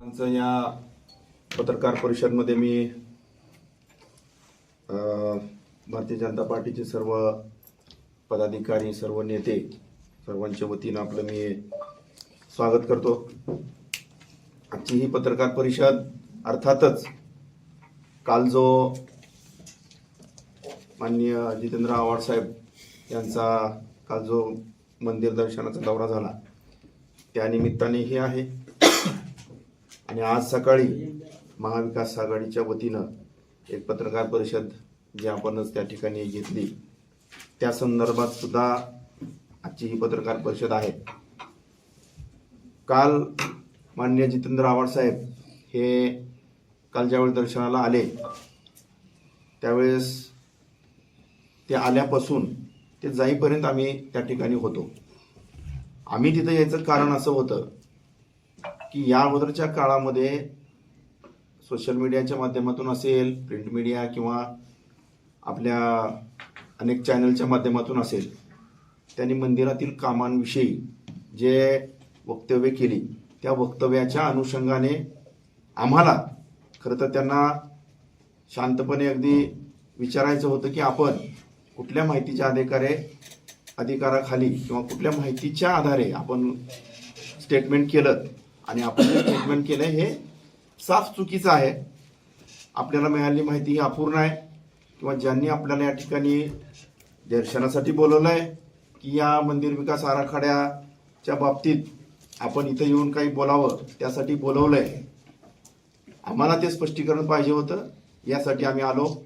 आमचं या पत्रकार परिषदमध्ये मी भारतीय जनता पार्टीचे सर्व पदाधिकारी सर्व नेते सर्वांच्या वतीनं आपलं मी स्वागत करतो. आजची ही पत्रकार परिषद अर्थातच काल जो माननीय जितेंद्र आव्हाड साहेब यांचा काल जो मंदिर दर्शनाचा दौरा झाला त्यानिमित्ताने ही आहे. आणि आज सकाळी महाविकास आघाडीच्या वतीनं एक पत्रकार परिषद जी आपणच त्या ठिकाणी घेतली त्या संदर्भात सुद्धा आजची ही पत्रकार परिषद आहे. काल मान्य जितेंद्र आव्हाडसाहेब हे काल ज्यावेळी दर्शनाला आले त्यावेळेस ते आल्यापासून ते जाईपर्यंत आम्ही त्या ठिकाणी होतो. आम्ही तिथं यायचं कारण असं होतं की या अगोदरच्या काळामध्ये सोशल मीडियाच्या माध्यमातून असेल प्रिंट मीडिया किंवा आपल्या अनेक चॅनलच्या माध्यमातून असेल त्यांनी मंदिरातील कामांविषयी जे वक्तव्य केली त्या वक्तव्याच्या अनुषंगाने आम्हाला खरं तर त्यांना शांतपणे अगदी विचारायचं होतं की आपण कुठल्या माहितीच्या अधिकारे अधिकाराखाली किंवा कुठल्या माहितीच्या आधारे आपण स्टेटमेंट केलं. आणि आपण जे ट्रीटमेंट केलं हे साफ चुकीचं आहे. आपल्याला मिळालेली माहिती ही अपूर्ण आहे. किंवा ज्यांनी आपल्याला या ठिकाणी दर्शनासाठी बोलवलं आहे की या मंदिर विकास आराखड्याच्या बाबतीत आपण इथं येऊन काही बोलावं त्यासाठी बोलवलं आहे आम्हाला ते स्पष्टीकरण पाहिजे होतं. यासाठी आम्ही आलो.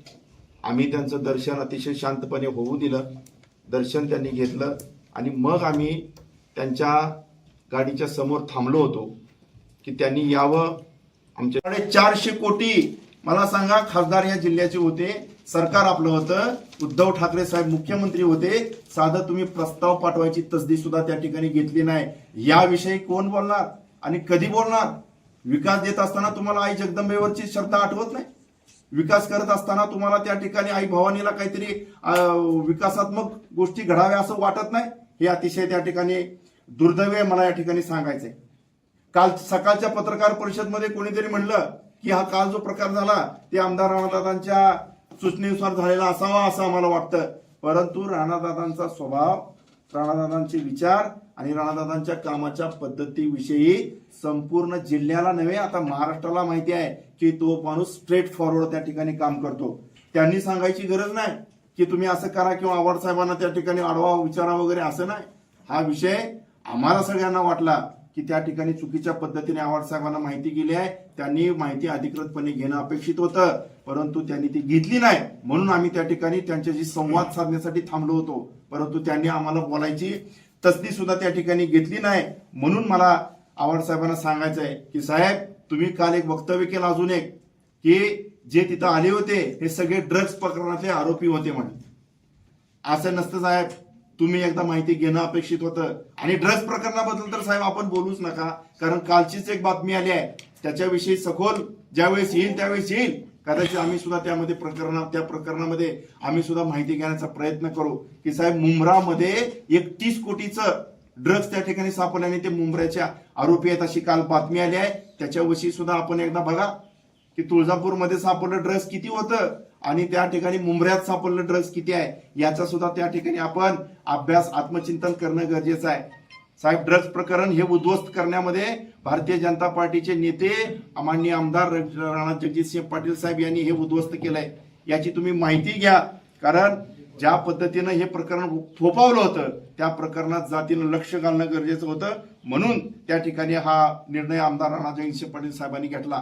आम्ही त्यांचं दर्शन अतिशय शांतपणे होऊ दिलं. दर्शन त्यांनी घेतलं. आणि मग आम्ही त्यांच्या गाडीच्या समोर थांबलो होतो. की त्यांनी यावं. आमच्याकडे चारशे कोटी मला सांगा खासदार या जिल्ह्याचे होते. सरकार आपलं होतं. उद्धव ठाकरे साहेब मुख्यमंत्री होते. साधं तुम्ही प्रस्ताव पाठवायची तसदी सुद्धा त्या ठिकाणी घेतली नाही. याविषयी कोण बोलणार? आणि कधी बोलणार? विकास देत असताना तुम्हाला आई जगदंबेवरची शब्द आठवत नाही? विकास करत असताना तुम्हाला त्या ठिकाणी आई भवानीला काहीतरी विकासात्मक गोष्टी घडाव्या असं वाटत नाही? हे अतिशय त्या ठिकाणी दुर्दैव मला या ठिकाणी सांगायचंय. काल सकाळच्या पत्रकार परिषदमध्ये कोणीतरी म्हणलं की हा काल जो प्रकार झाला ते आमदार राणादादांच्या सूचनेनुसार झालेला असावा असं आम्हाला वाटतं. परंतु राणादादांचा स्वभाव राणादादांचे विचार आणि राणादादांच्या कामाच्या पद्धतीविषयी संपूर्ण जिल्ह्याला नव्हे आता महाराष्ट्राला माहिती आहे की तो माणूस स्ट्रेट फॉरवर्ड त्या ठिकाणी काम करतो. त्यांनी सांगायची गरज नाही की तुम्ही असं करा किंवा आव्हाड साहेबांना त्या ठिकाणी अडवा विचारा वगैरे असं नाही. हा विषय आम्हाला सगळ्यांना वाटला. की त्या ठिकाणी चुकीच्या पद्धतीने आव्हाड साहेबांना माहिती गेली आहे. त्यांनी माहिती अधिकृतपणे घेणं अपेक्षित होतं. परंतु त्यांनी ती घेतली नाही. म्हणून आम्ही त्या ठिकाणी त्यांच्याशी संवाद साधण्यासाठी थांबलो होतो. परंतु त्यांनी आम्हाला बोलायची तसदी सुद्धा त्या ठिकाणी घेतली नाही. म्हणून मला आव्हाड साहेबांना सांगायचं आहे की साहेब तुम्ही काल एक वक्तव्य केलं अजून एक की जे तिथं आले होते हे सगळे ड्रग्ज प्रकरणातले आरोपी होते म्हणे असं नसतं साहेब. तुम्ही एकदा माहिती घेणं अपेक्षित होतं. आणि ड्रग्ज प्रकरणाबद्दल तर साहेब आपण बोलूच नका. कारण कालचीच एक बातमी आली आहे. त्याच्याविषयी सखोल ज्यावेळेस येईल त्यावेळेस येईल. कदाचित आम्ही सुद्धा त्यामध्ये प्रकरण त्या प्रकरणामध्ये आम्ही सुद्धा माहिती घेण्याचा प्रयत्न करू. की साहेब मुंब्रामध्ये एक तीस कोटीचं ड्रग्ज त्या ठिकाणी सापडल्याने ते मुंबऱ्याच्या आरोपी आहेत अशी काल बातमी आली आहे. त्याच्याविषयी सुद्धा आपण एकदा बघा. की तुळजापूरमध्ये सापडलं ड्रग्ज किती होतं? आणि त्या ठिकाणी मुंबऱ्यात सापडलं ड्रग्ज किती आहे याचा सुद्धा त्या ठिकाणी आपण अभ्यास आत्मचिंतन करणं गरजेचं आहे. साहेब ड्रग्ज प्रकरण हे उद्ध्वस्त करण्यामध्ये भारतीय जनता पार्टीचे नेते माननीय आमदार राणा जगजितसिंह पाटील साहेब यांनी हे उद्ध्वस्त केलंय. याची तुम्ही माहिती घ्या. कारण ज्या पद्धतीनं हे प्रकरण थोपावलं होतं त्या प्रकरणात जातीनं लक्ष घालणं गरजेचं होतं. म्हणून त्या ठिकाणी हा निर्णय आमदार राणा जगजितसिंह पाटील साहेबांनी घेतला.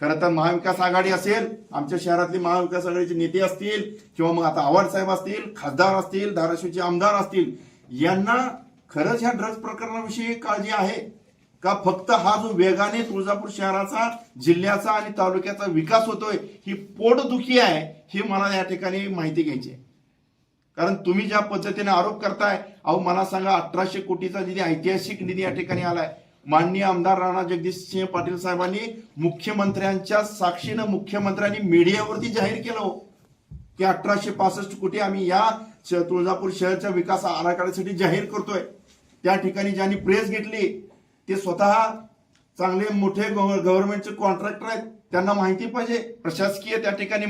खरं तर महाविकास आघाडी असेल आमच्या शहरातले महाविकास आघाडीचे नेते असतील किंवा मग आता आव्हाड साहेब असतील खासदार असतील धाराशिवचे आमदार असतील यांना खरंच ह्या ड्रग्ज प्रकरणाविषयी काळजी आहे? का फक्त हा जो वेगाने तुळजापूर शहराचा जिल्ह्याचा आणि तालुक्याचा विकास होतोय ही पोटदुखी आहे ही मला या ठिकाणी माहिती घ्यायची आहे. कारण तुम्ही ज्या पद्धतीने आरोप करताय अहो मला सांगा अठराशे कोटीचा निधी ऐतिहासिक निधी या ठिकाणी आलाय. माननीय आमदार राणा जगदीशसिंह पाटील साहेबांनी मुख्यमंत्र्यांच्या साक्षीनं मुख्यमंत्र्यांनी मीडियावरती जाहीर केलं हो. की अठराशे पासष्ट कोटी आम्ही या श- तुळजापूर शहराच्या विकास आराखड्यासाठी जाहीर करतोय. त्या ठिकाणी ज्यांनी प्रेस घेतली ते स्वतः चांगले मोठे गव्हर्नमेंटचे कॉन्ट्रॅक्टर आहेत. त्यांना माहिती पाहिजे. प्रशासकीय त्या ठिकाणी